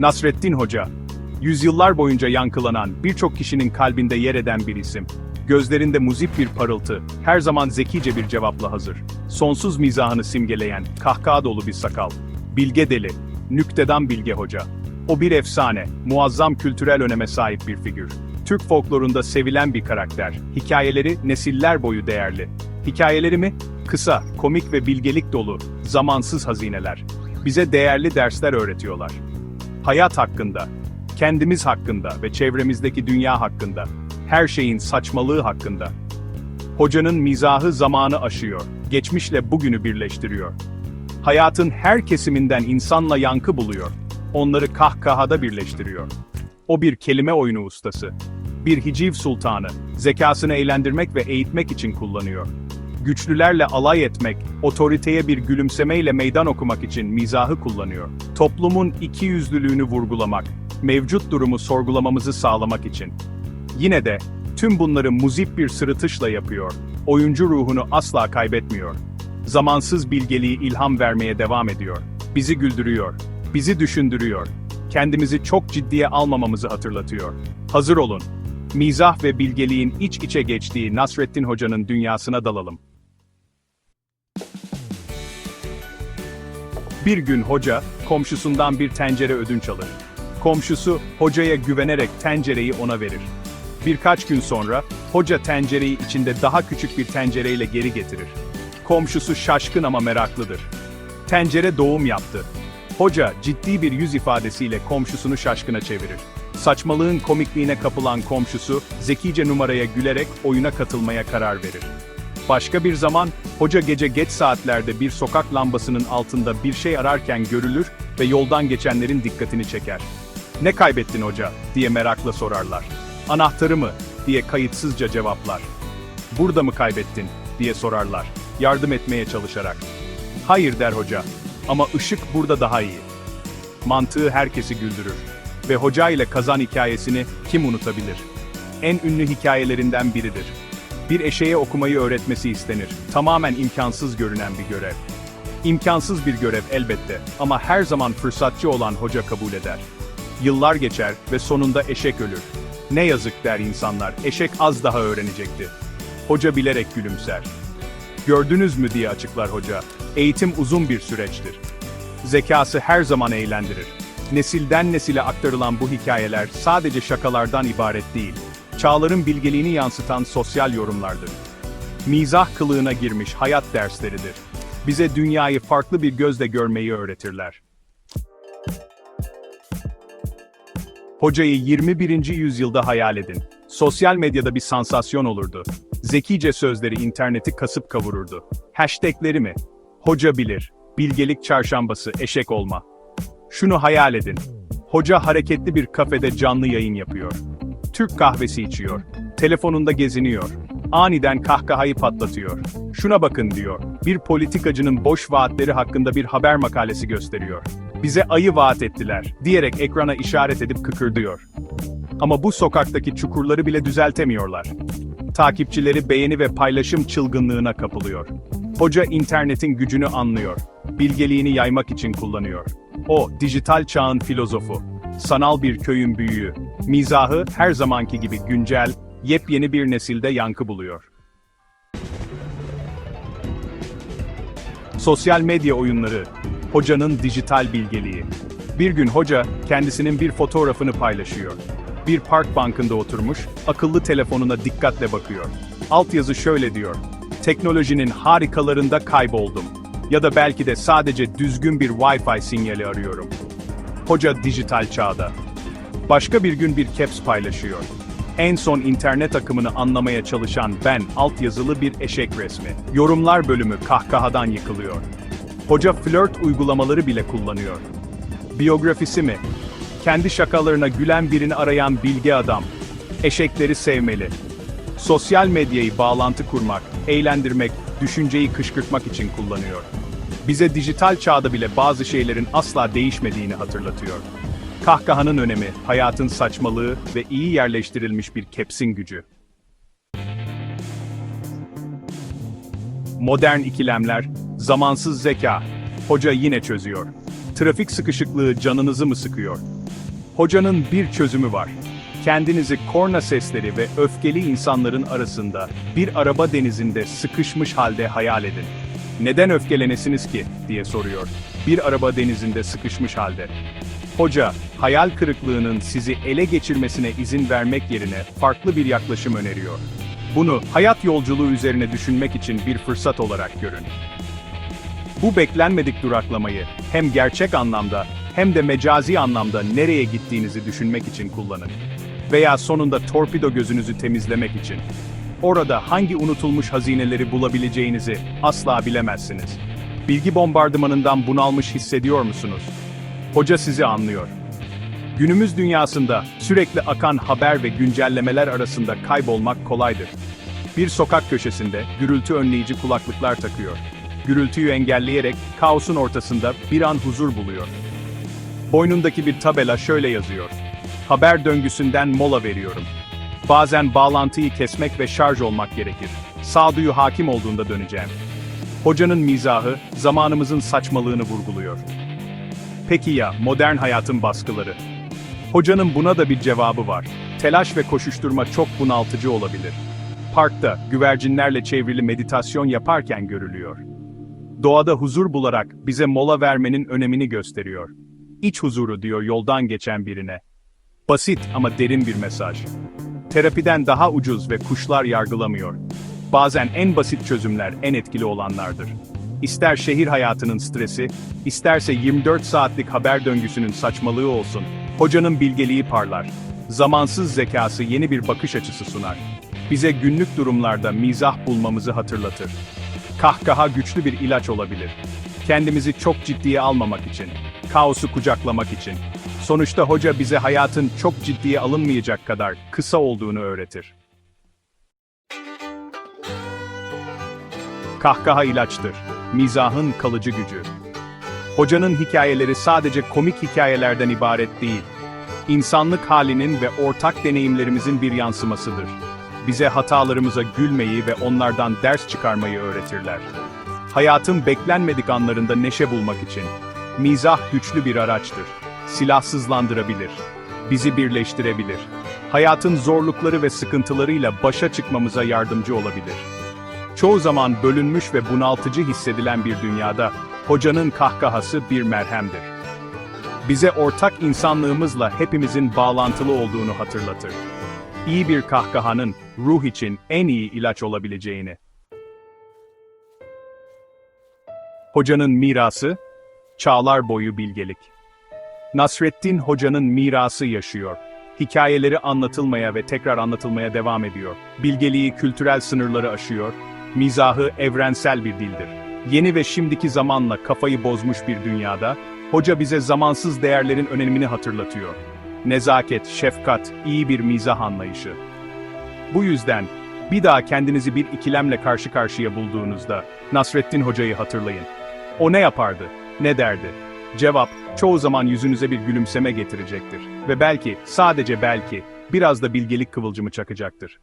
Nasrettin Hoca. Yüzyıllar boyunca yankılanan, birçok kişinin kalbinde yer eden bir isim. Gözlerinde muzip bir parıltı, her zaman zekice bir cevapla hazır. Sonsuz mizahını simgeleyen, kahkaha dolu bir sakal. Bilge deli, nüktedan Bilge Hoca. O bir efsane, muazzam kültürel öneme sahip bir figür. Türk folklorunda sevilen bir karakter. Hikayeleri nesiller boyu değerli. Hikayeleri mi? Kısa, komik ve bilgelik dolu, zamansız hazineler. Bize değerli dersler öğretiyorlar. Hayat hakkında, kendimiz hakkında ve çevremizdeki dünya hakkında, her şeyin saçmalığı hakkında. Hocanın mizahı zamanı aşıyor, geçmişle bugünü birleştiriyor. Hayatın her kesiminden insanla yankı buluyor, onları kahkahada birleştiriyor. O bir kelime oyunu ustası, bir hiciv sultanı, zekasını eğlendirmek ve eğitmek için kullanıyor. Güçlülerle alay etmek, otoriteye bir gülümsemeyle meydan okumak için mizahı kullanıyor. Toplumun ikiyüzlülüğünü vurgulamak, mevcut durumu sorgulamamızı sağlamak için. Yine de, tüm bunları muzip bir sırıtışla yapıyor, oyuncu ruhunu asla kaybetmiyor. Zamansız bilgeliği ilham vermeye devam ediyor. Bizi güldürüyor, bizi düşündürüyor, kendimizi çok ciddiye almamamızı hatırlatıyor. Hazır olun, mizah ve bilgeliğin iç içe geçtiği Nasrettin Hoca'nın dünyasına dalalım. Bir gün hoca, komşusundan bir tencere ödünç alır. Komşusu, hocaya güvenerek tencereyi ona verir. Birkaç gün sonra, hoca tencereyi içinde daha küçük bir tencereyle geri getirir. Komşusu şaşkın ama meraklıdır. Tencere doğum yaptı. Hoca, ciddi bir yüz ifadesiyle komşusunu şaşkına çevirir. Saçmalığın komikliğine kapılan komşusu, zekice numaraya gülerek oyuna katılmaya karar verir. Başka bir zaman, hoca gece geç saatlerde bir sokak lambasının altında bir şey ararken görülür ve yoldan geçenlerin dikkatini çeker. Ne kaybettin hoca, diye merakla sorarlar. Anahtarı mı, diye kayıtsızca cevaplar. Burada mı kaybettin, diye sorarlar, yardım etmeye çalışarak. Hayır der hoca, ama ışık burada daha iyi. Mantığı herkesi güldürür. Ve hoca ile kazan hikayesini kim unutabilir? En ünlü hikayelerinden biridir. Bir eşeğe okumayı öğretmesi istenir. Tamamen imkansız görünen bir görev. İmkansız bir görev elbette ama her zaman fırsatçı olan hoca kabul eder. Yıllar geçer ve sonunda eşek ölür. Ne yazık der insanlar, eşek az daha öğrenecekti. Hoca bilerek gülümser. Gördünüz mü diye açıklar hoca. Eğitim uzun bir süreçtir. Zekası her zaman eğlendirir. Nesilden nesile aktarılan bu hikayeler sadece şakalardan ibaret değil. Çağların bilgeliğini yansıtan sosyal yorumlardır. Mizah kılığına girmiş hayat dersleridir. Bize dünyayı farklı bir gözle görmeyi öğretirler. Hocayı 21. yüzyılda hayal edin. Sosyal medyada bir sansasyon olurdu. Zekice sözleri interneti kasıp kavururdu. Hashtagleri mi? Hoca bilir. Bilgelik çarşambası, eşek olma. Şunu hayal edin. Hoca hareketli bir kafede canlı yayın yapıyor. Türk kahvesi içiyor. Telefonunda geziniyor. Aniden kahkahayı patlatıyor. Şuna bakın diyor. Bir politikacının boş vaatleri hakkında bir haber makalesi gösteriyor. Bize ayı vaat ettiler diyerek ekrana işaret edip kıkırdıyor. Ama bu sokaktaki çukurları bile düzeltemiyorlar. Takipçileri beğeni ve paylaşım çılgınlığına kapılıyor. Hoca internetin gücünü anlıyor. Bilgeliğini yaymak için kullanıyor. O, dijital çağın filozofu. Sanal bir köyün büyüğü. Mizahı her zamanki gibi güncel, yepyeni bir nesilde yankı buluyor. Sosyal medya oyunları, hocanın dijital bilgeliği. Bir gün hoca kendisinin bir fotoğrafını paylaşıyor. Bir park bankında oturmuş, akıllı telefonuna dikkatle bakıyor. Altyazı şöyle diyor: Teknolojinin harikalarında kayboldum. Ya da belki de sadece düzgün bir Wi-Fi sinyali arıyorum. Hoca dijital çağda. Başka bir gün bir caps paylaşıyor. En son internet akımını anlamaya çalışan ben altyazılı bir eşek resmi. Yorumlar bölümü kahkahadan yıkılıyor. Hoca flört uygulamaları bile kullanıyor. Biyografisi mi? Kendi şakalarına gülen birini arayan bilge adam. Eşekleri sevmeli. Sosyal medyayı bağlantı kurmak, eğlendirmek, düşünceyi kışkırtmak için kullanıyor. Bize dijital çağda bile bazı şeylerin asla değişmediğini hatırlatıyor. Kahkahanın önemi, hayatın saçmalığı ve iyi yerleştirilmiş bir kepsin gücü. Modern ikilemler, zamansız zeka, hoca yine çözüyor. Trafik sıkışıklığı canınızı mı sıkıyor? Hocanın bir çözümü var. Kendinizi korna sesleri ve öfkeli insanların arasında bir araba denizinde sıkışmış halde hayal edin. Neden öfkelenesiniz ki diye soruyor. Bir araba denizinde sıkışmış halde. Hoca, hayal kırıklığının sizi ele geçirmesine izin vermek yerine farklı bir yaklaşım öneriyor. Bunu hayat yolculuğu üzerine düşünmek için bir fırsat olarak görün. Bu beklenmedik duraklamayı hem gerçek anlamda hem de mecazi anlamda nereye gittiğinizi düşünmek için kullanın. Veya sonunda torpido gözünüzü temizlemek için. Orada hangi unutulmuş hazineleri bulabileceğinizi asla bilemezsiniz. Bilgi bombardımanından bunalmış hissediyor musunuz? Hoca sizi anlıyor. Günümüz dünyasında sürekli akan haber ve güncellemeler arasında kaybolmak kolaydır. Bir sokak köşesinde gürültü önleyici kulaklıklar takıyor. Gürültüyü engelleyerek kaosun ortasında bir an huzur buluyor. Boynundaki bir tabela şöyle yazıyor. Haber döngüsünden mola veriyorum. Bazen bağlantıyı kesmek ve şarj olmak gerekir. Sağduyu hakim olduğunda döneceğim. Hocanın mizahı, zamanımızın saçmalığını vurguluyor. Peki ya modern hayatın baskıları? Hocanın buna da bir cevabı var. Telaş ve koşuşturma çok bunaltıcı olabilir. Parkta güvercinlerle çevrili meditasyon yaparken görülüyor. Doğada huzur bularak bize mola vermenin önemini gösteriyor. İç huzuru diyor yoldan geçen birine. Basit ama derin bir mesaj. Terapiden daha ucuz ve kuşlar yargılamıyor. Bazen en basit çözümler en etkili olanlardır. İster şehir hayatının stresi, isterse 24 saatlik haber döngüsünün saçmalığı olsun, hocanın bilgeliği parlar. Zamansız zekası yeni bir bakış açısı sunar. Bize günlük durumlarda mizah bulmamızı hatırlatır. Kahkaha güçlü bir ilaç olabilir. Kendimizi çok ciddiye almamak için, kaosu kucaklamak için. Sonuçta hoca bize hayatın çok ciddiye alınmayacak kadar kısa olduğunu öğretir. Kahkaha ilaçtır. Mizahın kalıcı gücü. Hocanın hikayeleri sadece komik hikayelerden ibaret değil. İnsanlık halinin ve ortak deneyimlerimizin bir yansımasıdır. Bize hatalarımıza gülmeyi ve onlardan ders çıkarmayı öğretirler. Hayatın beklenmedik anlarında neşe bulmak için. Mizah güçlü bir araçtır. Silahsızlandırabilir. Bizi birleştirebilir. Hayatın zorlukları ve sıkıntılarıyla başa çıkmamıza yardımcı olabilir. Çoğu zaman bölünmüş ve bunaltıcı hissedilen bir dünyada, hocanın kahkahası bir merhemdir. Bize ortak insanlığımızla hepimizin bağlantılı olduğunu hatırlatır. İyi bir kahkahanın ruh için en iyi ilaç olabileceğini. Hocanın mirası, çağlar boyu bilgelik. Nasreddin Hoca'nın mirası yaşıyor. Hikayeleri anlatılmaya ve tekrar anlatılmaya devam ediyor. Bilgeliği kültürel sınırları aşıyor. Mizahı evrensel bir dildir. Yeni ve şimdiki zamanla kafayı bozmuş bir dünyada, hoca bize zamansız değerlerin önemini hatırlatıyor. Nezaket, şefkat, iyi bir mizah anlayışı. Bu yüzden bir daha kendinizi bir ikilemle karşı karşıya bulduğunuzda Nasreddin Hoca'yı hatırlayın. O ne yapardı? Ne derdi? Cevap çoğu zaman yüzünüze bir gülümseme getirecektir ve belki, sadece belki biraz da bilgelik kıvılcımı çakacaktır.